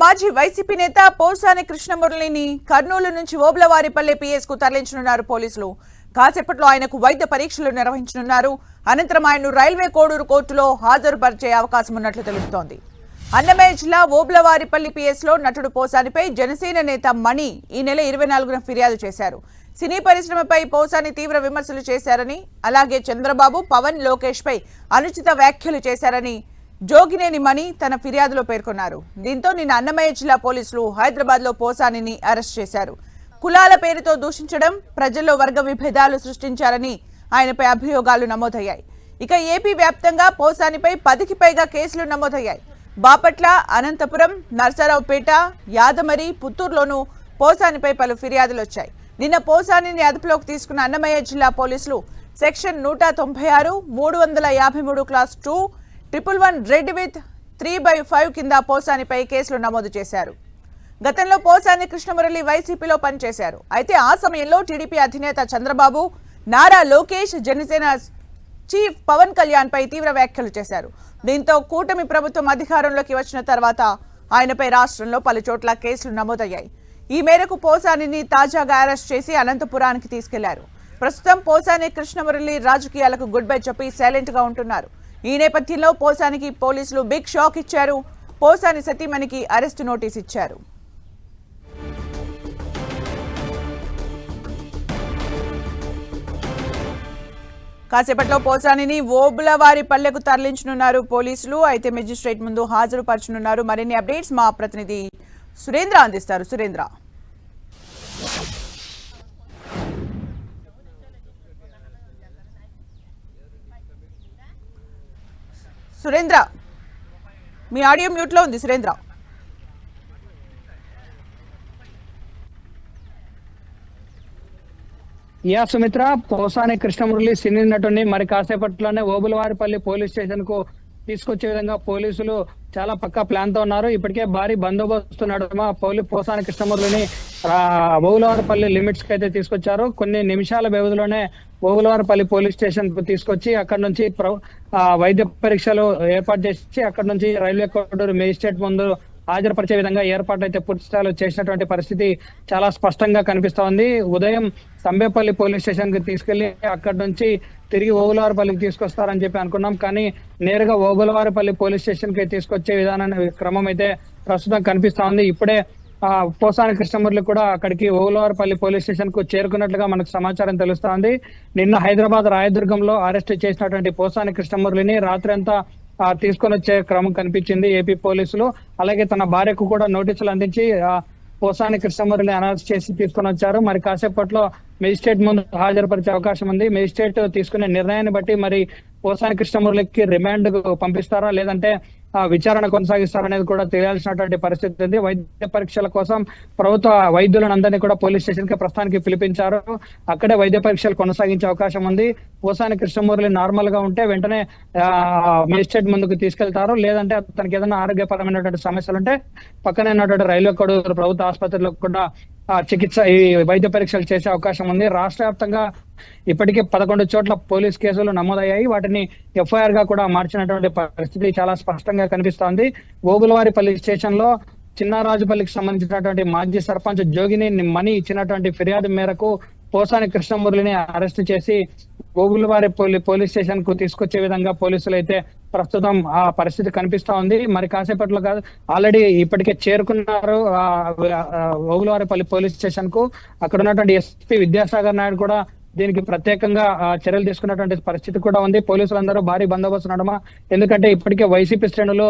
మాజీ వైసీపీ నేత పోసాని కృష్ణమురళిని కర్నూలు నుంచి ఓబ్లవారిపల్లె పిఎస్కు తరలించనున్నారు పోలీసులు. కాసేపట్లో ఆయనకు వైద్య పరీక్షలు నిర్వహించనున్నారు. అనంతరం ఆయన్ను రైల్వే కోడూరు కోర్టులో హాజరుపరిచే అవకాశం ఉన్నట్లు తెలుస్తోంది. అన్నమయ్య జిల్లా ఓబ్లవారిపల్లి పిఎస్లో నటుడు పోసానిపై జనసేన నేత మణి ఈ నెల ఇరవై నాలుగున ఫిర్యాదు చేశారు. సినీ పరిశ్రమపై పోసాని తీవ్ర విమర్శలు చేశారని అలాగే చంద్రబాబు పవన్ లోకేష్ పై అనుచిత వ్యాఖ్యలు చేశారని జోగినేని మణి తన ఫిర్యాదులో పేర్కొన్నారు. దీంతో నిన్న అన్నమయ్య జిల్లా పోలీసులు హైదరాబాద్లో పోసానిని అరెస్ట్ చేశారు. కులాల పేరుతో దూషించడం ప్రజల్లో వర్గ విభేదాలు సృష్టించారని ఆయనపై అభియోగాలు నమోదయ్యాయి. ఇక ఏపీ వ్యాప్తంగా పోసానిపై పదికి పైగా కేసులు నమోదయ్యాయి. బాపట్ల అనంతపురం నర్సరావుపేట యాదమరి పుత్తూరులోనూ పోసానిపై పలు ఫిర్యాదులు వచ్చాయి. నిన్న పోసానిని అదుపులోకి తీసుకున్న అన్నమయ్య జిల్లా పోలీసులు సెక్షన్ నూట తొంభై ఆరు మూడు వందల యాభై మూడు clause two triple one read with three by five కింద పోసానిపై కేసులు నమోదు చేశారు. గతంలో పోసాని కృష్ణమురళి వైసీపీలో పనిచేశారు. అయితే ఆ సమయంలో టీడీపీ అధినేత చంద్రబాబు నారా లోకేష్ జనసేన చీఫ్ పవన్ కళ్యాణ్ పై తీవ్ర వ్యాఖ్యలు చేశారు. దీంతో కూటమి ప్రభుత్వం అధికారంలోకి వచ్చిన తర్వాత ఆయనపై రాష్ట్రంలో పలు చోట్ల కేసులు నమోదయ్యాయి. ఈ మేరకు పోసానిని తాజాగా అరెస్ట్ చేసి అనంతపురానికి తీసుకెళ్ళారు. ప్రస్తుతం పోసాని కృష్ణమురళి రాజకీయాలకు గుడ్ బై చెప్పి సైలెంట్గా ఉంటున్నారు. ఈ నేపథ్యంలో పోసానికి పోలీసులు బిగ్ షాక్ ఇచ్చారు. పోసాని సతీమణికి అరెస్టు నోటీస్ ఇచ్చారు. కాసేపట్లో పోసానిని ఓబులవారి పల్లెకు తరలించనున్నారు పోలీసులు. అయితే మెజిస్ట్రేట్ ముందు హాజరుపరచనున్నారు. మరిన్ని అప్డేట్స్ మా ప్రతినిధి సురేంద్ర అందిస్తారు. సురేంద్ర. సురేంద్ర. మీ ఆడియో మ్యూట్లో ఉంది సురేంద్ర. యా సుమిత్ర. పోసాని కృష్ణమురళి సినీ నటుని మరి కాసేపట్లోనే ఓబులవారిపల్లి పోలీస్ స్టేషన్కు తీసుకొచ్చే విధంగా పోలీసులు చాలా పక్కా ప్లాన్తో ఉన్నారు. ఇప్పటికే భారీ బందోబస్తు నడుమ పోలీ పోసాని కృష్ణమురళిని ఓబులవారిపల్లి లిమిట్స్కి అయితే తీసుకొచ్చారు. కొన్ని నిమిషాల వ్యవధిలోనే ఓగులవారపల్లి పోలీస్ స్టేషన్కు తీసుకొచ్చి అక్కడ నుంచి వైద్య పరీక్షలు ఏర్పాటు చేసి అక్కడ నుంచి రైల్వే కోడూరు మేజిస్ట్రేట్ ముందు హాజరుపరిచే విధంగా ఏర్పాటు అయితే పూర్తి స్థాయిలో చేసినటువంటి పరిస్థితి చాలా స్పష్టంగా కనిపిస్తోంది. ఉదయం సంబేపల్లి పోలీస్ స్టేషన్కి తీసుకెళ్ళి అక్కడి నుంచి తిరిగి ఓగులవారిపల్లికి తీసుకొస్తారని చెప్పి అనుకున్నాం. కానీ నేరుగా ఓగులవారిపల్లి పోలీస్ స్టేషన్కి తీసుకొచ్చే విధానాన్ని క్రమం అయితే ప్రస్తుతం కనిపిస్తా ఉంది ఇప్పుడే పోసాని కృష్ణమూర్తి కూడా అక్కడికి ఓలవారపల్లి పోలీస్ స్టేషన్కు చేరుకున్నట్లుగా మనకు సమాచారం తెలుస్తోంది. నిన్న హైదరాబాద్ రాయదుర్గంలో అరెస్ట్ చేసినటువంటి పోసాని కృష్ణమూర్తిని రాత్రి అంతా తీసుకొని వచ్చే క్రమం కనిపించింది ఏపీ పోలీసులు. అలాగే తన భార్యకు కూడా నోటీసులు అందించి పోసాని కృష్ణమూర్తిని అరెస్ట్ చేసి తీసుకొని వచ్చారు. మరి కాసేపట్లో మెజిస్ట్రేట్ ముందు హాజరుపరిచే అవకాశం ఉంది. మెజిస్ట్రేట్ తీసుకునే నిర్ణయాన్ని బట్టి మరి పోసాని కృష్ణమూర్తికి రిమాండ్ పంపిస్తారా? లేదంటే విచారణ కొనసాగిస్తారనేది కూడా తెలియాల్సినటువంటి పరిస్థితి ఉంది. వైద్య పరీక్షల కోసం ప్రభుత్వ వైద్యులను అందరినీ కూడా పోలీస్ స్టేషన్కి ప్రస్తుతానికి పిలిపించారు. అక్కడే వైద్య పరీక్షలు కొనసాగించే అవకాశం ఉంది. పోసాని కృష్ణమూర్తి నార్మల్గా ఉంటే వెంటనే మేజిస్ట్రేట్ ముందుకు తీసుకెళ్తారు. లేదంటే తనకి ఏదైనా ఆరోగ్యపరమైనటువంటి సమస్యలు ఉంటే పక్కనే ఉన్నటువంటి రైల్వే కోడూరు ప్రభుత్వ ఆసుపత్రిలో కూడా చికిత్స ఈ వైద్య పరీక్షలు చేసే అవకాశం ఉంది. రాష్ట్ర వ్యాప్తంగా ఇప్పటికే పదకొండు చోట్ల పోలీస్ కేసులు నమోదయ్యాయి. వాటిని ఎఫ్ఐఆర్గా కూడా మార్చినటువంటి పరిస్థితి చాలా స్పష్టంగా కనిపిస్తోంది. ఓగులవారిపల్లి స్టేషన్లో చిన్నారాజుపల్లికి సంబంధించినటువంటి మాజీ సర్పంచ్ జోగిని మణి ఇచ్చినటువంటి ఫిర్యాదు మేరకు పోసాని కృష్ణమురళిని అరెస్ట్ చేసి గోగులవారి పోలీ పోలీస్ స్టేషన్కు తీసుకొచ్చే విధంగా పోలీసులు అయితే ప్రస్తుతం ఆ పరిస్థితి కనిపిస్తా ఉంది. మరి కాసేపట్లో కాదు ఆల్రెడీ ఇప్పటికే చేరుకున్నారు ఆ, ఓగులవారిపల్లి పోలీస్ స్టేషన్కు అక్కడ ఉన్నటువంటి ఎస్పీ విద్యాసాగర్ నాయుడు కూడా దీనికి ప్రత్యేకంగా చర్యలు తీసుకున్నటువంటి పరిస్థితి కూడా ఉంది. పోలీసులందరూ భారీ బందోబస్తు నడమ. ఎందుకంటే ఇప్పటికే వైసీపీ శ్రేణులు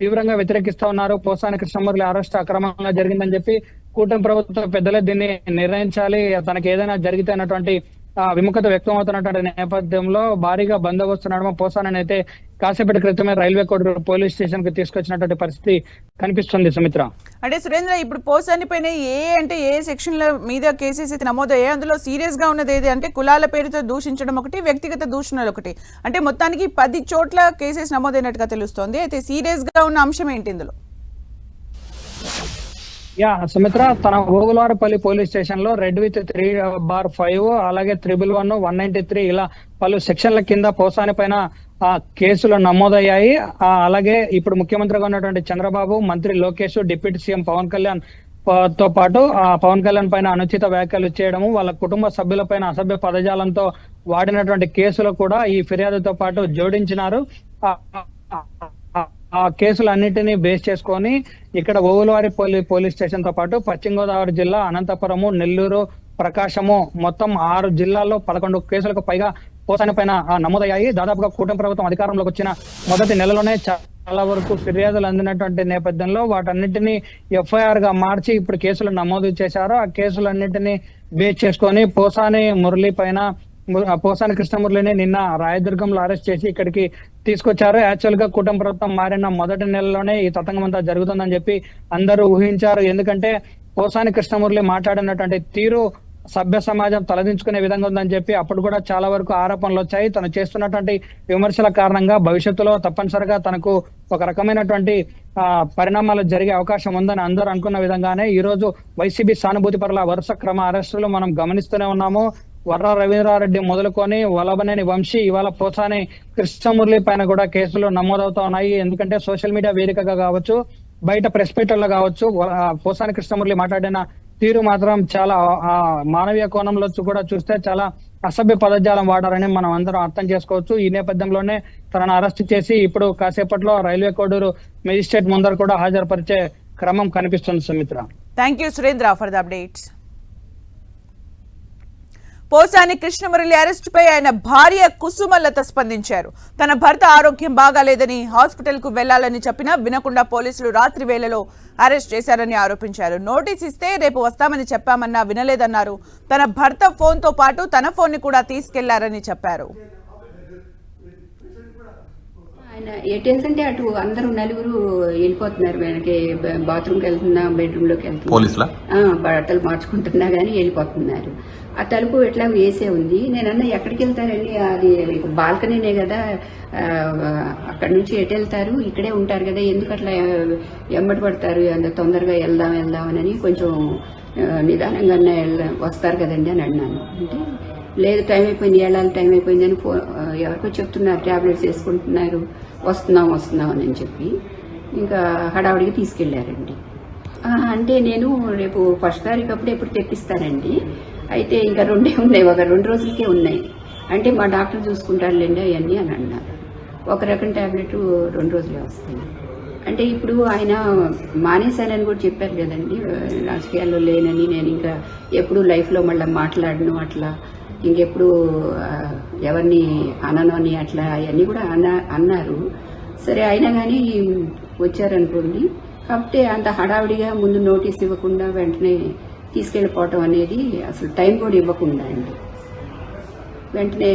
తీవ్రంగా వ్యతిరేకిస్తా ఉన్నారు. పోసాని కృష్ణమూర్తి అరెస్ట్ అక్రమంగా జరిగిందని చెప్పి కూటమి ప్రభుత్వ పెద్దలే దీన్ని నిర్ణయించాలి. తనకి ఏదైనా జరిగితే అన్నటువంటి ఆ, విముఖత వ్యక్తం అవుతున్నటువంటి నేపథ్యంలో భారీగా బందోబస్తు నడమ పోసానని అయితే కాసేపటి క్రితమే రైల్వే కోడ్ పోలీస్ స్టేషన్కి తీసుకొచ్చినటువంటి పరిస్థితి కనిపిస్తుంది సుమిత్ర. అంటే సురేంద్ర ఇప్పుడు పోసాని పైన ఏ అంటే ఏ సెక్షన్ల మీద కేసెస్ అయితే నమోదయ్యాయి అందులో సీరియస్గా ఉన్నది ఏది? అంటే కులాల పేరుతో దూషించడం ఒకటి వ్యక్తిగత దూషణలు ఒకటి. అంటే మొత్తానికి పది చోట్ల కేసెస్ నమోదైనట్టుగా తెలుస్తోంది. అయితే సీరియస్గా ఉన్న అంశం ఏంటి ఇందులో? యా సుమిత్ర తన గోగులవారపల్లి పోలీస్ స్టేషన్లో read with three bar five అలాగే triple one one ninety three ఇలా పలు సెక్షన్ల కింద పోసాని పైన ఆ కేసులు నమోదయ్యాయి. అలాగే ఇప్పుడు ముఖ్యమంత్రిగా ఉన్నటువంటి చంద్రబాబు మంత్రి లోకేష్ డిప్యూటీ సీఎం పవన్ కళ్యాణ్తో పాటు ఆ పవన్ కళ్యాణ్ పైన అనుచిత వ్యాఖ్యలు చేయడము వాళ్ళ కుటుంబ సభ్యుల పైన అసభ్య పదజాలంతో వాడినటువంటి కేసులు కూడా ఈ ఫిర్యాదుతో పాటు జోడించినారు. ఆ- కేసులు అన్నింటినీ బేస్ చేసుకొని ఇక్కడ ఓవులవారి పోలీ పోలీస్ స్టేషన్తో పాటు పశ్చిమ గోదావరి జిల్లా అనంతపురము నెల్లూరు ప్రకాశము మొత్తం ఆరు జిల్లాల్లో పదకొండు కేసులకు పైగా పోసాని పైన నమోదయ్యాయి. దాదాపుగా కూటమి ప్రభుత్వం అధికారంలోకి వచ్చిన మొదటి నెలలోనే చాలా వరకు ఫిర్యాదులు అందినటువంటి నేపథ్యంలో వాటన్నిటిని ఎఫ్ఐఆర్గా మార్చి ఇప్పుడు కేసులు నమోదు చేశారు. ఆ కేసులన్నింటినీ బేస్ చేసుకొని పోసాని మురళి పైన పోసాని కృష్ణమురళిని నిన్న రాయదుర్గంలో అరెస్ట్ చేసి ఇక్కడికి తీసుకొచ్చారు. యాక్చువల్గా కుటుంబ ప్రభుత్వం మారిన మొదటి నెలలోనే ఈ తతంగం అంతా జరుగుతుందని చెప్పి అందరూ ఊహించారు. ఎందుకంటే పోసాని కృష్ణమురళి మాట్లాడినటువంటి తీరు సభ్య సమాజం తలదించుకునే విధంగా ఉందని చెప్పి అప్పుడు కూడా చాలా వరకు ఆరోపణలు వచ్చాయి. తను చేస్తున్నటువంటి విమర్శల కారణంగా భవిష్యత్తులో తప్పనిసరిగా తనకు ఒక రకమైనటువంటి ఆ, పరిణామాలు జరిగే అవకాశం ఉందని అందరూ అనుకున్న విధంగానే ఈ రోజు వైసీపీ సానుభూతి పరుల వరుస క్రమ అరెస్టులు మనం గమనిస్తూనే ఉన్నాము. వర్ర రవీంద్రారెడ్డి మొదలుకొని వలబనేని వంశీ ఇవాళ పోసాని కృష్ణమురళి పైన కూడా కేసులు నమోదవుతా ఉన్నాయి. ఎందుకంటే సోషల్ మీడియా వేదికగా కావచ్చు బయట ప్రెస్ మీటర్లో కావచ్చు పోసాని కృష్ణమురళి మాట్లాడిన తీరు మాత్రం చాలా ఆ, మానవీయ కోణంలో కూడా చూస్తే చాలా అసభ్య పదజాలం వాడారని మనం అందరం అర్థం చేసుకోవచ్చు. ఈ నేపథ్యంలోనే తనను అరెస్ట్ చేసి ఇప్పుడు కాసేపట్లో రైల్వే కోడూరు మెజిస్ట్రేట్ ముందర కూడా హాజరుపరిచే క్రమం కనిపిస్తుంది Sumitra. Thank you Surendra for the updates Posani Krishnamurali అరెస్టుపై ఆయన భార్య కుసుమలత స్పందించారు. తన భర్త ఆరోగ్యం బాగాలేదని హాస్పిటల్కు వెళ్ళాలని చెప్పినా వినకుండా పోలీసులు రాత్రి వేళలో అరెస్ట్ చేశారని ఆరోపించారు. నోటీస్ ఇస్తే రేపు వస్తామని చెప్పామన్నా వినలేదన్నారు. తన భర్త ఫోన్తో పాటు తన ఫోన్ని కూడా తీసుకెళ్ళారని చెప్పారు. ఆయన ఎటు వెళ్తుంటే అటు అందరూ నలుగురు వెళ్ళిపోతున్నారు. వెనక్కి బ- బాత్రూమ్కి వెళ్తున్నా బెడ్రూమ్లోకి వెళ్తున్నా. పోలీసులా? ఆ, బట్టలు మార్చుకుంటున్నా కానీ వెళ్ళిపోతున్నారు. ఆ తలుపు ఎట్లా వేసే ఉంది? నేనన్నా ఎక్కడికి వెళ్తారండి? అది బాల్కనీనే కదా. అక్కడ నుంచి ఎటు వెళ్తారు? ఇక్కడే ఉంటారు కదా. ఎందుకు అట్లా ఎమ్మటి పడతారు? అంత తొందరగా వెళ్దాం వెళ్దామని కొంచెం నిదానంగా వెళ్దాం వస్తారు కదండి అని అన్నాను. అంటే లేదు టైం అయిపోయింది వెళ్ళాలి టైం అయిపోయింది అని ఫోన్ ఎవరికో చెప్తున్నారు ట్యాబ్లెట్స్ వేసుకుంటున్నారు. వస్తున్నాం వస్తున్నాం అని చెప్పి. ఇంకా హడావుడికి తీసుకెళ్ళారండి అంటే నేను రేపు ఫస్ట్ తారీఖు అప్పుడు ఎప్పుడు తెప్పిస్తానండి. అయితే ఇంకా రెండే ఉన్నాయి ఒక రెండు రోజులకే ఉన్నాయి. అంటే మా డాక్టర్ చూసుకుంటారులేండి అవన్నీ అని అన్నారు. ఒక రకం ట్యాబ్లెట్ రెండు రోజులే వస్తుంది అంటే ఇప్పుడు ఆయన మానేశానని కూడా చెప్పారు కదండి రాజకీయాల్లో లేనని. నేను ఇంకా ఎప్పుడు లైఫ్లో మళ్ళీ మాట్లాడను అట్లా. ఇంకెప్పుడు ఎవరిని అనను అని అట్లా అవన్నీ కూడా అన్న అన్నారు. సరే అయినా కానీ వచ్చారనుకోండి. కాకపోతే అంత హడావిడిగా ముందు నోటీస్ ఇవ్వకుండా వెంటనే తీసుకెళ్ళిపోవటం అనేది అసలు టైం కూడా ఇవ్వకుండా అండి. వెంటనే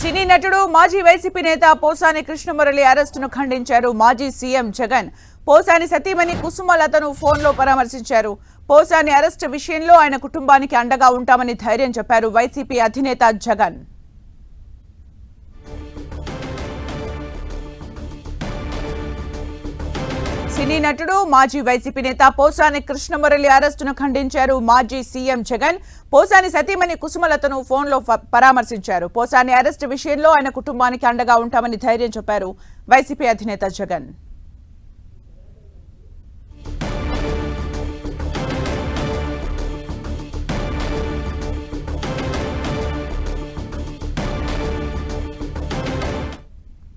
సినీ నటుడు మాజీ వైసీపీ నేత పోసాని కృష్ణమురళి అరెస్టును ఖండించారు. మాజీ సీఎం జగన్ పోసాని సతీమణి కుసుమలతను ఫోన్లో పరామర్శించారు. పోసాని అరెస్టు విషయంలో ఆయన కుటుంబానికి అండగా ఉంటామని ధైర్యం చెప్పారు వైసీపీ అధినేత జగన్. సినీ నటుడు మాజీ వైసీపీ నేత పోసాని కృష్ణమురళి అరెస్టును ఖండించారు. మాజీ సీఎం జగన్ పోసాని సతీమణి కుసుమలతను ఫోన్లో పరామర్శించారు. పోసాని అరెస్టు విషయంలో ఆయన కుటుంబానికి అండగా ఉంటామని ధైర్యం చెప్పారు వైసీపీ అధినేత జగన్.